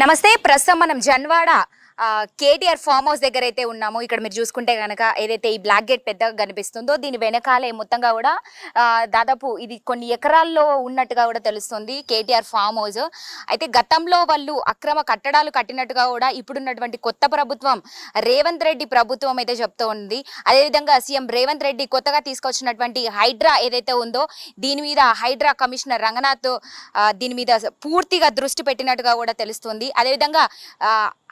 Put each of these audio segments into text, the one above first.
నమస్తే ప్రస్తుతం మనం జన్వాడ కేటీఆర్ ఫామ్ హౌస్ దగ్గర అయితే ఉన్నాము ఇక్కడ మీరు చూసుకుంటే కనుక ఏదైతే ఈ బ్లాక్ గేట్ పెద్దగా కనిపిస్తుందో దీని వెనకాలే మొత్తంగా కూడా దాదాపు ఇది కొన్ని ఎకరాల్లో ఉన్నట్టుగా కూడా తెలుస్తుంది కేటీఆర్ ఫామ్ హౌస్. అయితే గతంలో వాళ్ళు అక్రమ కట్టడాలు కట్టినట్టుగా కూడా ఇప్పుడున్నటువంటి కొత్త ప్రభుత్వం రేవంత్ రెడ్డి ప్రభుత్వం అయితే చెప్తూ ఉంది. అదేవిధంగా సీఎం రేవంత్ రెడ్డి కొత్తగా తీసుకొచ్చినటువంటి హైడ్రా ఏదైతే ఉందో దీని మీద హైడ్రా కమిషనర్ రంగనాథ్ దీని మీద పూర్తిగా దృష్టి పెట్టినట్టుగా కూడా తెలుస్తుంది. అదేవిధంగా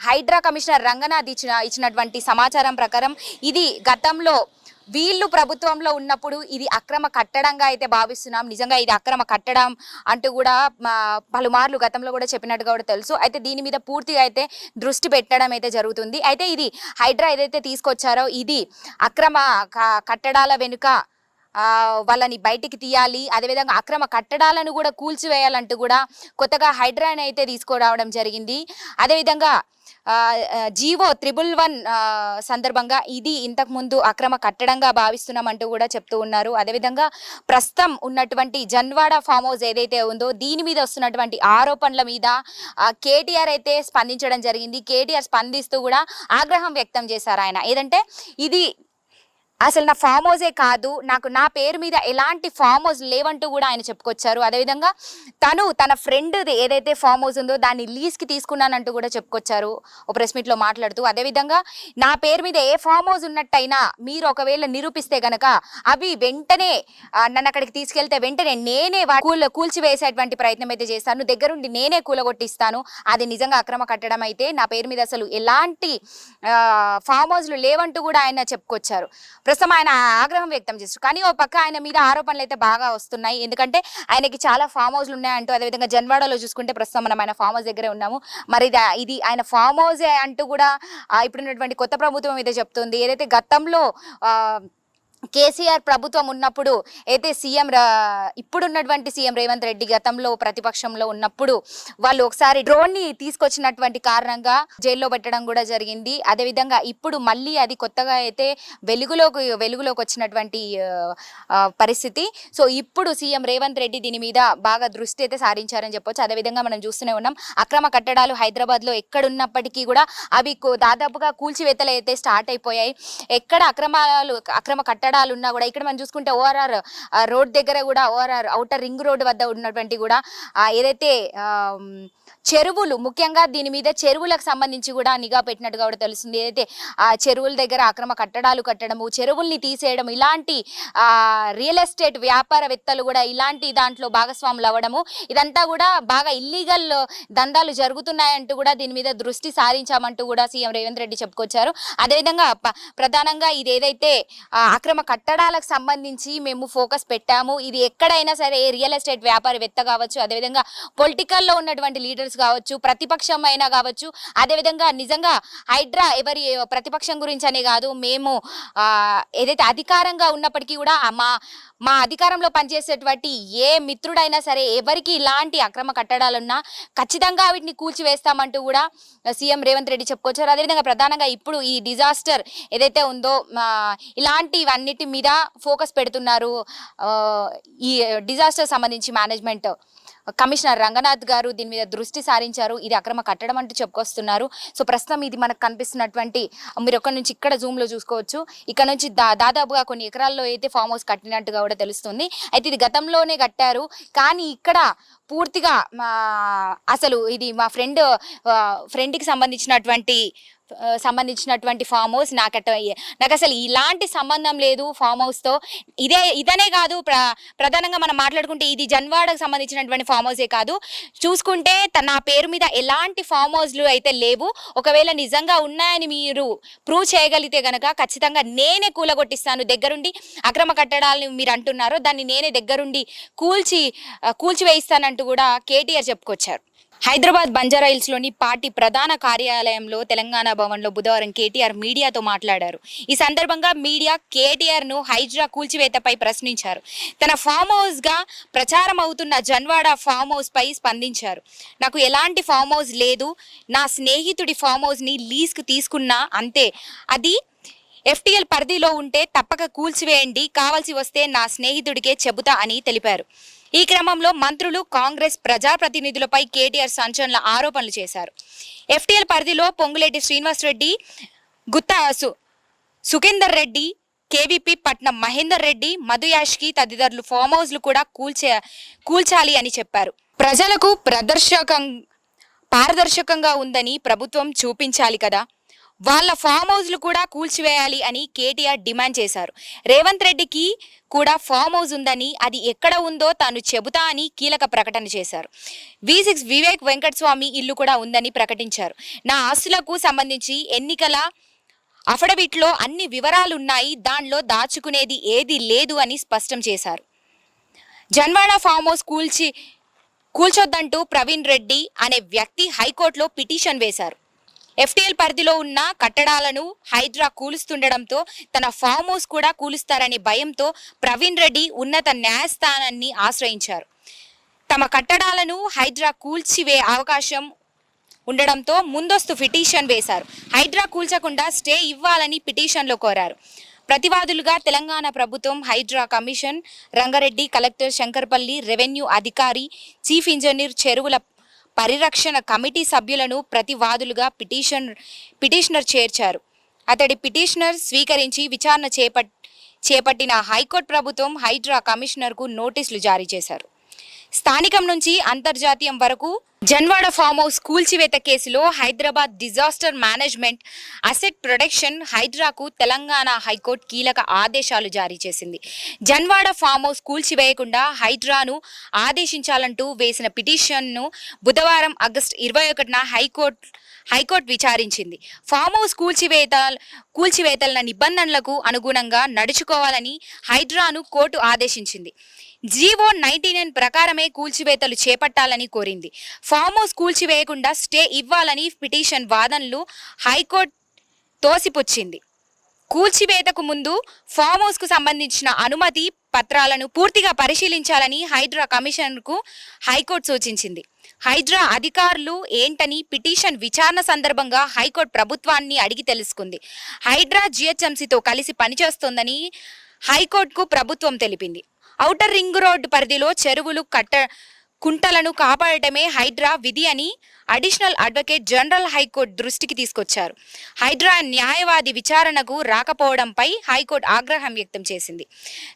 హైడ్రా హైడ్రా కమిషనర్ రంగనాథ్ ఇచ్చిన ఇచ్చినటువంటి సమాచారం ప్రకారం ఇది గతంలో వీళ్ళు ప్రభుత్వంలో ఉన్నప్పుడు ఇది అక్రమ కట్టడంగా అయితే భావిస్తున్నాం. నిజంగా ఇది అక్రమ కట్టడం అంటూ కూడా మా పలుమార్లు గతంలో కూడా చెప్పినట్టుగా కూడా తెలుసు. అయితే దీని మీద పూర్తిగా అయితే దృష్టి పెట్టడం అయితే జరుగుతుంది. అయితే ఇది హైడ్రా ఏదైతే తీసుకొచ్చారో ఇది అక్రమ కట్టడాల వెనుక వాళ్ళని బయటికి తీయాలి అదేవిధంగా అక్రమ కట్టడాలను కూడా కూల్చివేయాలంటూ కూడా కొత్తగా హైడ్రాని అయితే తీసుకురావడం జరిగింది. అదేవిధంగా జీవో త్రిబుల్ వన్ సందర్భంగా ఇది ఇంతకుముందు అక్రమ కట్టడంగా భావిస్తున్నామంటూ కూడా చెప్తూ ఉన్నారు. అదేవిధంగా ప్రస్తుతం ఉన్నటువంటి జన్వాడ ఫామ్ హౌస్ ఏదైతే ఉందో దీని మీద వస్తున్నటువంటి ఆరోపణల మీద కేటీఆర్ అయితే స్పందించడం జరిగింది. కేటీఆర్ స్పందిస్తూ కూడా ఆగ్రహం వ్యక్తం చేశారు ఆయన. ఏదంటే ఇది అసలు నా ఫామ్ హౌసే కాదు నాకు నా పేరు మీద ఎలాంటి ఫామ్ హౌస్ లేవంటూ కూడా ఆయన చెప్పుకొచ్చారు. అదేవిధంగా తను తన ఫ్రెండ్ ఏదైతే ఫామ్ హౌస్ ఉందో దాన్ని లీజ్కి తీసుకున్నానంటూ కూడా చెప్పుకొచ్చారు ఓ ప్రెస్ మీట్లో మాట్లాడుతూ. అదేవిధంగా నా పేరు మీద ఏ ఫామ్ హౌస్ ఉన్నట్టయినా మీరు ఒకవేళ నిరూపిస్తే గనక అవి వెంటనే నన్ను అక్కడికి తీసుకెళ్తే వెంటనే నేనే వా- కూల కూల్చివేసేటువంటి ప్రయత్నం అయితే చేస్తాను. దగ్గరుండి నేనే కూలగొట్టిస్తాను. అది నిజంగా అక్రమ కట్టడం అయితే నా పేరు మీద అసలు ఎలాంటి ఫామ్ హౌస్లు లేవంటూ కూడా ఆయన చెప్పుకొచ్చారు. ప్రస్తుతం ఆయన ఆగ్రహం వ్యక్తం చేస్తారు కానీ ఓ పక్క ఆయన మీద ఆరోపణలు అయితే బాగా వస్తున్నాయి. ఎందుకంటే ఆయనకి చాలా ఫామ్ హౌస్లు ఉన్నాయంటూ అదేవిధంగా జన్వాడలో చూసుకుంటే ప్రస్తుతం మనం ఆయన ఫామ్ హౌస్ దగ్గరే ఉన్నాము. మరి ఇది ఆయన ఫామ్ హౌస్ అంటూ కూడా ఇప్పుడున్నటువంటి కొత్త ప్రభుత్వం అయితే చెప్తుంది. ఏదైతే గతంలో ఆ, కేసీఆర్ ప్రభుత్వం ఉన్నప్పుడు అయితే సీఎం రా- ఇప్పుడున్నటువంటి సీఎం రేవంత్ రెడ్డి గతంలో ప్రతిపక్షంలో ఉన్నప్పుడు వాళ్ళు ఒకసారి డ్రోన్ని తీసుకొచ్చినటువంటి కారణంగా జైల్లో పెట్టడం కూడా జరిగింది. అదేవిధంగా ఇప్పుడు మళ్ళీ అది కొత్తగా అయితే వెలుగులోకి వెలుగులోకి వచ్చినటువంటి పరిస్థితి. సో ఇప్పుడు సీఎం రేవంత్ రెడ్డి దీని మీద బాగా దృష్టి అయితే సారించారని చెప్పొచ్చు. అదేవిధంగా మనం చూస్తూనే ఉన్నాం అక్రమ కట్టడాలు హైదరాబాద్లో ఎక్కడున్నప్పటికీ కూడా అవి దాదాపుగా కూల్చివేతలు అయితే స్టార్ట్ అయిపోయాయి. ఎక్కడ అక్రమాలు అక్రమ కట్టడాలు ఉన్నా కూడా ఇక్కడ మనం చూసుకుంటే ఓఆర్ఆర్ రోడ్ దగ్గర కూడా ఓఆర్ఆర్ అవుటర్ రింగ్ రోడ్ వద్ద ఉన్నటువంటి కూడా ఏదైతే ఆ చెరువులు ముఖ్యంగా దీని మీద చెరువులకు సంబంధించి కూడా నిఘా పెట్టినట్టుగా కూడా తెలుస్తుంది. ఏదైతే ఆ చెరువుల దగ్గర అక్రమ కట్టడాలు కట్టడము చెరువుల్ని తీసేయడం ఇలాంటి ఆ, రియల్ ఎస్టేట్ వ్యాపారవేత్తలు కూడా ఇలాంటి దాంట్లో భాగస్వాములు అవ్వడము ఇదంతా కూడా బాగా ఇల్లీగల్ దందాలు జరుగుతున్నాయంటూ కూడా దీని మీద దృష్టి సారించామంటూ కూడా సీఎం రేవంత్ రెడ్డి చెప్పుకొచ్చారు. అదేవిధంగా ప- ప్రధానంగా ఇది ఏదైతే అక్రమ కట్టడాలకు సంబంధించి మేము ఫోకస్ పెట్టాము ఇది ఎక్కడైనా సరే రియల్ ఎస్టేట్ వ్యాపారవేత్త కావచ్చు అదేవిధంగా పొలిటికల్లో ఉన్నటువంటి లీడర్స్ కావచ్చు ప్రతిపక్షం అయినా కావచ్చు అదేవిధంగా నిజంగా హైడ్రా ఎవరి ప్రతిపక్షం గురించి అనే కాదు మేము ఏదైతే అధికారంగా ఉన్నప్పటికీ కూడా మా మా అధికారంలో పనిచేసేటువంటి ఏ మిత్రుడైనా సరే ఎవరికి ఇలాంటి అక్రమ కట్టడాలున్నా ఖచ్చితంగా వీటిని కూల్చివేస్తామంటూ కూడా సీఎం రేవంత్ రెడ్డి చెప్పుకొచ్చారు. అదేవిధంగా ప్రధానంగా ఇప్పుడు ఈ డిజాస్టర్ ఏదైతే ఉందో ఇలాంటివన్నిటి మీద ఫోకస్ పెడుతున్నారు ఈ డిజాస్టర్ సంబంధించి మేనేజ్మెంట్. కమిషనర్ రంగనాథ్ గారు దీని మీద దృష్టి సారించారు. ఇది అక్రమ కట్టడం అంటూ చెప్పుకొస్తున్నారు. సో ప్రస్తుతం ఇది మనకు కనిపిస్తున్నటువంటి మీరు ఒక్కడి నుంచి ఇక్కడ జూమ్లో చూసుకోవచ్చు. ఇక్కడ నుంచి దా దాదాపుగా కొన్ని ఎకరాల్లో అయితే ఫామ్ హౌస్ కట్టినట్టుగా కూడా తెలుస్తుంది. అయితే ఇది గతంలోనే కట్టారు. కానీ ఇక్కడ పూర్తిగా మా అసలు ఇది మా ఫ్రెండ్ ఫ్రెండ్కి సంబంధించినటువంటి సంబంధించినటువంటి ఫామ్ హౌస్ నాకు నాకు అసలు ఇలాంటి సంబంధం లేదు ఫామ్ హౌస్తో ఇదే ఇదనే కాదు ప్ర ప్రధానంగా మనం మాట్లాడుకుంటే ఇది జన్వాడకు సంబంధించినటువంటి ఫామ్ హౌసే కాదు. చూసుకుంటే నా పేరు మీద ఎలాంటి ఫామ్ హౌస్లు అయితే లేవు. ఒకవేళ నిజంగా ఉన్నాయని మీరు ప్రూవ్ చేయగలిగితే గనక ఖచ్చితంగా నేనే కూలగొట్టిస్తాను. దగ్గరుండి అక్రమ కట్టడాలని మీరు అంటున్నారో దాన్ని నేనే దగ్గరుండి కూల్చి కూల్చివేయిస్తానంటూ కూడా కేటీఆర్ చెప్పుకొచ్చారు. హైదరాబాద్ బంజారాహిల్స్లోని పార్టీ ప్రధాన కార్యాలయంలో తెలంగాణ భవన్లో బుధవారం కేటీఆర్ మీడియాతో మాట్లాడారు. ఈ సందర్భంగా మీడియా కేటీఆర్ను హైడ్రా కూల్చివేతపై ప్రశ్నించారు. తన ఫామ్ హౌస్గా ప్రచారం అవుతున్న జన్వాడ ఫామ్ హౌస్పై స్పందించారు. నాకు ఎలాంటి ఫామ్ హౌస్ లేదు నా స్నేహితుడి ఫామ్ హౌస్ని లీజ్కి తీసుకున్నా అంతే. అది ఎఫ్టీఎల్ పరిధిలో ఉంటే తప్పక కూల్చివేయండి కావాల్సి వస్తే నా స్నేహితుడికే చెబుతా అని తెలిపారు. ఈ క్రమంలో మంత్రులు కాంగ్రెస్ ప్రజాప్రతినిధులపై కేటీఆర్ సంచలన ఆరోపణలు చేశారు. ఎఫ్టీఎల్ పరిధిలో పొంగులేటి శ్రీనివాస్ రెడ్డి గుత్తా సు సుఖేందర్ రెడ్డి కేవీపీ పట్నం మహేందర్ రెడ్డి మధుయాష్కి తదితరులు ఫామ్ హౌస్లు కూడా కూల్చే కూల్చాలి అని చెప్పారు. ప్రజలకు ప్రదర్శకం పారదర్శకంగా ఉందని ప్రభుత్వం చూపించాలి కదా. వాళ్ళ ఫామ్ హౌస్లు కూడా కూల్చివేయాలి అని కేటీఆర్ డిమాండ్ చేశారు. రేవంత్ రెడ్డికి కూడా ఫామ్ హౌస్ ఉందని అది ఎక్కడ ఉందో తాను చెబుతా అని కీలక ప్రకటన చేశారు. వి సిక్స్ వివేక్ వెంకటస్వామి ఇల్లు కూడా ఉందని ప్రకటించారు. నా ఆస్తులకు సంబంధించి ఎన్నికల అఫిడవిట్లో అన్ని వివరాలున్నాయి దానిలో దాచుకునేది ఏది లేదు అని స్పష్టం చేశారు. జన్వాడ ఫామ్ హౌస్ కూల్చి కూల్చొద్దంటూ ప్రవీణ్ రెడ్డి అనే వ్యక్తి హైకోర్టులో పిటిషన్ వేశారు. ఎఫ్టీఎల్ పరిధిలో ఉన్న కట్టడాలను హైడ్రా కూలుస్తుండడంతో తన ఫామ్ హౌస్ కూడా కూలుస్తారనే భయంతో ప్రవీణ్ రెడ్డి ఉన్నత న్యాయస్థానాన్ని ఆశ్రయించారు. తమ కట్టడాలను హైడ్రా కూల్చివే అవకాశం ఉండడంతో ముందస్తు పిటిషన్ వేశారు. హైడ్రా కూల్చకుండా స్టే ఇవ్వాలని పిటిషన్లో కోరారు. ప్రతివాదులుగా తెలంగాణ ప్రభుత్వం Hydraa commission Rangareddy collector Shankarpally revenue అధికారి చీఫ్ ఇంజనీర్ చెరువుల పరిరక్షణ కమిటీ సభ్యులను ప్రతివాదులుగా పిటిషన్ పిటిషనర్ చేర్చారు. అతడి పిటిషనర్ స్వీకరించి విచారణ చేపట్ చేపట్టిన హైకోర్టు ప్రభుత్వం హైడ్రా కమిషనర్కు నోటీసులు జారీ చేశారు. స్థానికం నుంచి అంతర్జాతీయం వరకు జన్వాడ ఫామ్ హౌస్ కూల్చివేత కేసులో Hyderabad disaster management asset protection హైడ్రాకు Telangana high court కీలక ఆదేశాలు జారీ చేసింది. జన్వాడ ఫామ్ హౌస్ కూల్చివేయకుండా హైడ్రాను ఆదేశించాలంటూ వేసిన పిటిషన్ను బుధవారం ఆగస్టు ఇరవై ఒకటిన హైకోర్టు హైకోర్టు విచారించింది. ఫామ్ హౌస్ కూల్చివేత కూల్చివేతల నిబంధనలకు అనుగుణంగా నడుచుకోవాలని హైడ్రాను కోర్టు ఆదేశించింది. జీవో నైన్టీ నైన్ ప్రకారమే కూల్చివేతలు చేపట్టాలని కోరింది. ఫామ్ హౌస్ కూల్చివేయకుండా స్టే ఇవ్వాలని పిటిషన్ వాదనలు హైకోర్టు తోసిపుచ్చింది. కూల్చివేతకు ముందు ఫామ్ హౌస్కు సంబంధించిన అనుమతి పత్రాలను పూర్తిగా పరిశీలించాలని హైడ్రా కమిషన్కు హైకోర్టు సూచించింది. హైడ్రా అధికారులు ఏంటని పిటిషన్ విచారణ సందర్భంగా హైకోర్టు ప్రభుత్వాన్ని అడిగి తెలుసుకుంది. హైడ్రా జిహెచ్ఎంసీతో కలిసి పనిచేస్తోందని హైకోర్టుకు ప్రభుత్వం తెలిపింది. ఔటర్ రింగ్ రోడ్డు పరిధిలో చెరువులు కట్ట కుంటలను కాపాడటమే హైడ్రా విధి అని అడిషనల్ అడ్వకేట్ జనరల్ హైకోర్టు దృష్టికి తీసుకొచ్చారు. హైడ్రా న్యాయవాది విచారణకు రాకపోవడంపై హైకోర్టు ఆగ్రహం వ్యక్తం చేసింది.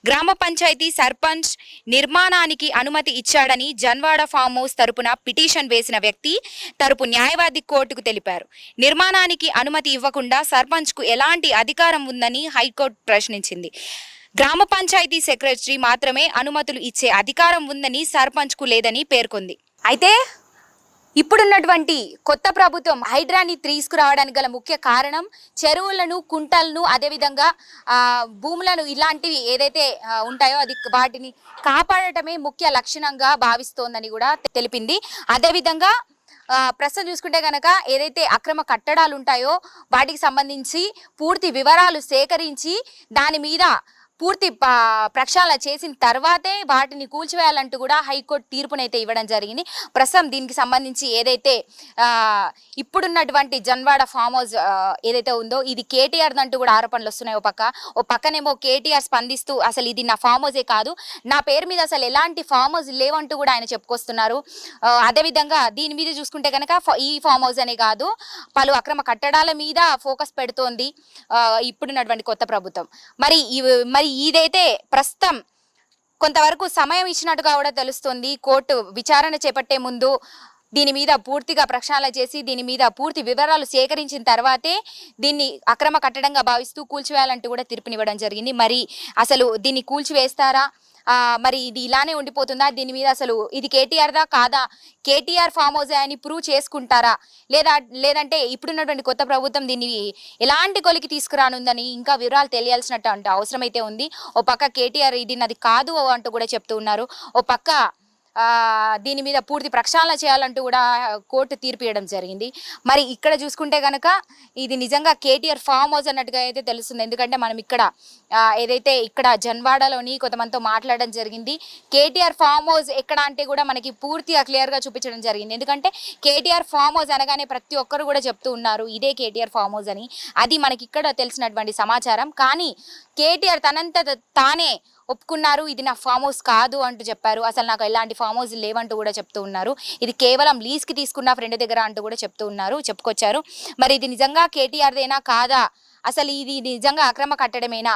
గ్రామ పంచాయతీ సర్పంచ్ నిర్మాణానికి అనుమతి ఇచ్చాడని జన్వాడ ఫామ్ హౌస్ తరపున పిటిషన్ వేసిన వ్యక్తి తరపు న్యాయవాది కోర్టుకు తెలిపారు. నిర్మాణానికి అనుమతి ఇవ్వకుండా సర్పంచ్కు ఎలాంటి అధికారం ఉందని హైకోర్టు ప్రశ్నించింది. గ్రామ పంచాయతీ సెక్రటరీ మాత్రమే అనుమతులు ఇచ్చే అధికారం ఉందని సర్పంచ్కు లేదని పేర్కొంది. అయితే ఇప్పుడున్నటువంటి కొత్త ప్రభుత్వం హైడ్రాని తీసుకురావడానికి గల ముఖ్య కారణం చెరువులను కుంటలను అదేవిధంగా భూములను ఇలాంటివి ఏదైతే ఉంటాయో అది వాటిని కాపాడటమే ముఖ్య లక్షణంగా భావిస్తోందని కూడా తెలిపింది. అదేవిధంగా ప్రస్తుతం చూసుకుంటే కనుక ఏదైతే అక్రమ కట్టడాలు ఉంటాయో వాటికి సంబంధించి పూర్తి వివరాలు సేకరించి దాని మీద పూర్తి ప్రక్షాళన చేసిన తర్వాతే వాటిని కూల్చివేయాలంటూ కూడా హైకోర్టు తీర్పునైతే ఇవ్వడం జరిగింది. ప్రస్తుతం దీనికి సంబంధించి ఏదైతే ఇప్పుడున్నటువంటి జన్వాడ ఫామ్ హౌస్ ఏదైతే ఉందో ఇది కేటీఆర్ అంటూ కూడా ఆరోపణలు వస్తున్నాయి ఓ పక్క. ఓ పక్కనేమో కేటీఆర్ స్పందిస్తూ అసలు ఇది నా ఫామ్ హౌసే కాదు నా పేరు మీద అసలు ఎలాంటి ఫామ్ హౌస్ లేవంటూ కూడా ఆయన చెప్పుకొస్తున్నారు. అదేవిధంగా దీని మీద చూసుకుంటే కనుక ఈ ఫామ్ హౌస్ అనే కాదు పలు అక్రమ కట్టడాల మీద ఫోకస్ పెడుతోంది ఇప్పుడున్నటువంటి కొత్త ప్రభుత్వం. మరి ఇవి- మరి ఇదైతే ప్రస్తుతం కొంతవరకు సమయం ఇచ్చినట్టుగా కూడా తెలుస్తుంది. కోర్టు విచారణ చేపట్టే ముందు దీని మీద పూర్తిగా ప్రక్షాళన చేసి దీని మీద పూర్తి వివరాలు సేకరించిన తర్వాతే దీన్ని అక్రమ కట్టడంగా భావిస్తూ కూల్చివేయాలంటూ కూడా తీర్పునివ్వడం జరిగింది. మరి అసలు దీన్ని కూల్చివేస్తారా? మరి ఇది ఇలానే ఉండిపోతుందా? దీని మీద అసలు ఇది కేటీఆర్దా కాదా? కేటీఆర్ ఫామ్ హౌస్ అని ప్రూవ్ చేసుకుంటారా? లేదా లేదంటే ఇప్పుడున్నటువంటి కొత్త ప్రభుత్వం దీన్ని ఎలాంటి కొలికి తీసుకురానుందని ఇంకా వివరాలు తెలియాల్సినట్టు అవసరం అయితే ఉంది. ఓ పక్క కేటీఆర్ ఇది నాది కాదు అంటూ కూడా చెప్తూ ఉన్నారు. ఓ పక్క దీని మీద పూర్తి ప్రక్షాళన చేయాలంటూ కూడా కోర్టు తీర్పు ఇవ్వడం జరిగింది. మరి ఇక్కడ చూసుకుంటే కనుక ఇది నిజంగా కేటీఆర్ ఫామ్ హౌస్ అన్నట్టుగా అయితే తెలుస్తుంది. ఎందుకంటే మనం ఇక్కడ ఏదైతే ఇక్కడ జన్వాడలోని కొంతమందితో మాట్లాడడం జరిగింది కేటీఆర్ ఫామ్ హౌస్ ఎక్కడ అంటే కూడా మనకి పూర్తిగా క్లియర్గా చూపించడం జరిగింది. ఎందుకంటే కేటీఆర్ ఫామ్ హౌస్ అనగానే ప్రతి ఒక్కరు కూడా చెప్తూ ఉన్నారు ఇదే కేటీఆర్ ఫామ్ హౌస్ అని. అది మనకి ఇక్కడ తెలిసినటువంటి సమాచారం. కానీ కేటీఆర్ తనంత తానే ఒప్పుకున్నారు ఇది నా ఫామ్ హౌస్ కాదు అంటూ చెప్పారు. అసలు నాకు ఎలాంటి ఫామ్ హౌస్ లేవంటూ కూడా చెప్తూ ఉన్నారు. ఇది కేవలం లీజ్కి తీసుకున్న ఫ్రెండ్ దగ్గర అంటూ కూడా చెప్తూ ఉన్నారు చెప్పుకొచ్చారు. మరి ఇది నిజంగా కేటీఆర్దేనా కాదా? అసలు ఇది నిజంగా అక్రమ కట్టడమేనా?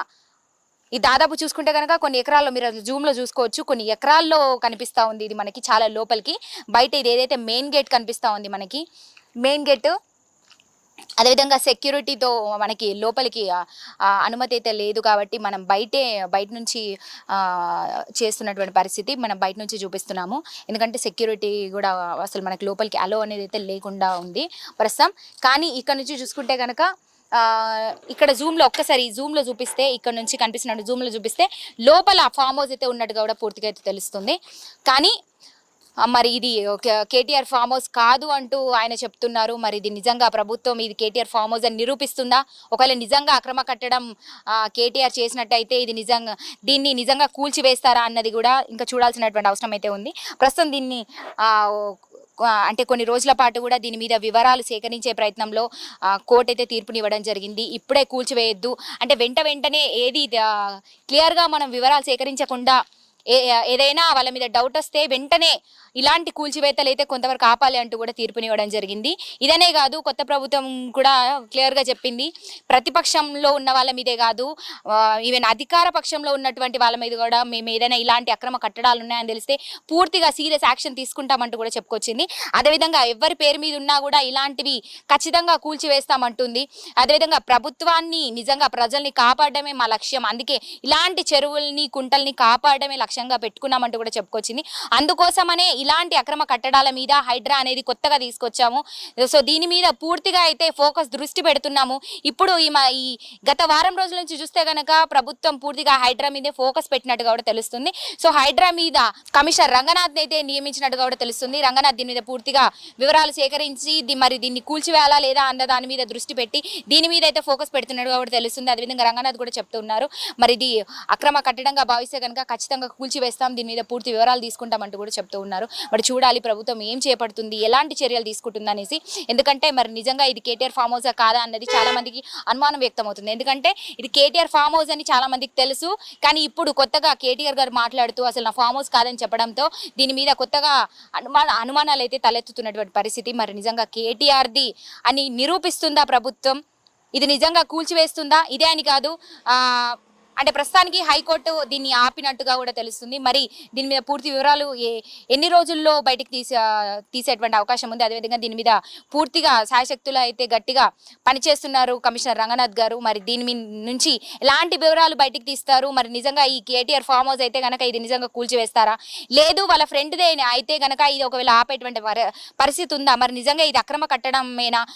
ఈ దాదాపు చూసుకుంటే కనుక కొన్ని ఎకరాల్లో మీరు జూమ్లో చూసుకోవచ్చు. కొన్ని ఎకరాల్లో కనిపిస్తూ ఉంది ఇది మనకి చాలా లోపలికి. బయట ఇది ఏదైతే మెయిన్ గేట్ కనిపిస్తూ ఉంది మనకి. మెయిన్ గేట్ అదేవిధంగా సెక్యూరిటీతో మనకి లోపలికి అనుమతి అయితే లేదు కాబట్టి మనం బయటే బయట నుంచి చేస్తున్నటువంటి పరిస్థితి మనం బయట నుంచి చూపిస్తున్నాము. ఎందుకంటే సెక్యూరిటీ కూడా అసలు మనకి లోపలికి అలో అనేది అయితే లేకుండా ఉంది ప్రస్తుతం. కానీ ఇక్కడ నుంచి చూసుకుంటే కనుక ఇక్కడ జూమ్లో ఒక్కసారి జూమ్లో చూపిస్తే ఇక్కడ నుంచి కనిపిస్తున్నట్టు జూమ్లో చూపిస్తే లోపల ఫామ్ హౌస్ అయితే ఉన్నట్టుగా కూడా పూర్తిగా అయితే తెలుస్తుంది. కానీ మరి ఇది కేటీఆర్ ఫామ్ హౌస్ కాదు అంటూ ఆయన చెప్తున్నారు. మరి ఇది నిజంగా ప్రభుత్వం ఇది కేటీఆర్ ఫామ్ హౌస్ అని నిరూపిస్తుందా? ఒకవేళ నిజంగా అక్రమ కట్టడం కేటీఆర్ చేసినట్టయితే ఇది నిజంగా దీన్ని నిజంగా కూల్చివేస్తారా అన్నది కూడా ఇంకా చూడాల్సినటువంటి అవసరం అయితే ఉంది. ప్రస్తుతం దీన్ని అంటే కొన్ని రోజుల పాటు కూడా దీని మీద వివరాలు సేకరించే ప్రయత్నంలో కోర్టు అయితే తీర్పునివ్వడం జరిగింది. ఇప్పుడే కూల్చివేయొద్దు. అంటే వెంట వెంటనే ఏది క్లియర్గా మనం వివరాలు సేకరించకుండా ఏదైనా వాళ్ళ మీద డౌట్ వస్తే వెంటనే ఇలాంటి కూల్చివేతలు అయితే కొంతవరకు ఆపాలి అంటూ కూడా తీర్పునివ్వడం జరిగింది. ఇదనే కాదు కొత్త ప్రభుత్వం కూడా క్లియర్గా చెప్పింది. ప్రతిపక్షంలో ఉన్న వాళ్ళ మీదే కాదు ఈవెన్ అధికార పక్షంలో ఉన్నటువంటి వాళ్ళ మీద కూడా మేము ఏదైనా ఇలాంటి అక్రమ కట్టడాలు ఉన్నాయని తెలిస్తే పూర్తిగా సీరియస్ యాక్షన్ తీసుకుంటామంటూ కూడా చెప్పుకొచ్చింది. అదేవిధంగా ఎవరి పేరు మీద ఉన్నా కూడా ఇలాంటివి ఖచ్చితంగా కూల్చివేస్తామంటుంది. అదేవిధంగా ప్రభుత్వాన్ని నిజంగా ప్రజల్ని కాపాడమే మా లక్ష్యం. అందుకే ఇలాంటి చెరువుల్ని కుంటల్ని కాపాడమే లక్ష్యంగా పెట్టుకున్నామంటూ కూడా చెప్పుకొచ్చింది. అందుకోసమనే ఇలాంటి అక్రమ కట్టడాల మీద హైడ్రా అనేది కొత్తగా తీసుకొచ్చాము. సో దీని మీద పూర్తిగా అయితే ఫోకస్ దృష్టి పెడుతున్నాము. ఇప్పుడు ఈ మా ఈ గత వారం రోజుల నుంచి చూస్తే గనక ప్రభుత్వం పూర్తిగా హైడ్రా మీదే ఫోకస్ పెట్టినట్టుగా కూడా తెలుస్తుంది. సో హైడ్రా మీద కమిషనర్ రంగనాథ్ అయితే నియమించినట్టుగా కూడా తెలుస్తుంది. రంగనాథ్ దీని మీద పూర్తిగా వివరాలు సేకరించి మరి దీన్ని కూల్చివేయాలా లేదా అన్న దాని మీద దృష్టి పెట్టి దీని మీద అయితే ఫోకస్ పెడుతున్నట్టుగా కూడా తెలుస్తుంది. అదేవిధంగా రంగనాథ్ కూడా చెప్తున్నారు మరి ఇది అక్రమ కట్టడంగా భావిస్తే కనుక ఖచ్చితంగా కూల్చివేస్తాం దీని మీద పూర్తి వివరాలు తీసుకుంటామంటూ కూడా చెప్తూ ఉన్నారు. మరి చూడాలి ప్రభుత్వం ఏం చేపడుతుంది ఎలాంటి చర్యలు తీసుకుంటుంది అనేసి. ఎందుకంటే మరి నిజంగా ఇది కేటీఆర్ ఫామ్ హౌస్ కాదా అన్నది చాలా మందికి అనుమానం వ్యక్తమవుతుంది. ఎందుకంటే ఇది కేటీఆర్ ఫామ్ హౌస్ అని చాలా మందికి తెలుసు. కానీ ఇప్పుడు కొత్తగా కేటీఆర్ గారు మాట్లాడుతూ అసలు నా ఫామ్ హౌస్ కాదని చెప్పడంతో దీని మీద కొత్తగా అనుమాన అనుమానాలు అయితే తలెత్తుతున్నటువంటి పరిస్థితి. మరి నిజంగా కేటీఆర్ది అని నిరూపిస్తుందా ప్రభుత్వం? ఇది నిజంగా కూల్చివేస్తుందా? ఇదే అని కాదు. అంటే ప్రస్తుతానికి హైకోర్టు దీన్ని ఆపినట్టుగా కూడా తెలుస్తుంది. మరి దీని మీద పూర్తి వివరాలు ఏ ఎన్ని రోజుల్లో బయటికి తీసే తీసేటువంటి అవకాశం ఉంది? అదేవిధంగా దీని మీద పూర్తిగా శాయశక్తులు అయితే గట్టిగా పనిచేస్తున్నారు కమిషనర్ రంగనాథ్ గారు. మరి దీని నుంచి ఎలాంటి వివరాలు బయటికి తీస్తారు? మరి నిజంగా ఈ కేటీఆర్ ఫామ్ హౌస్ అయితే కనుక ఇది నిజంగా కూల్చివేస్తారా? లేదు వాళ్ళ ఫ్రెండ్దే అయితే కనుక ఇది ఒకవేళ ఆపేటువంటి పరి- పరిస్థితి ఉందా? మరి నిజంగా ఇది అక్రమ కట్టడమేనా?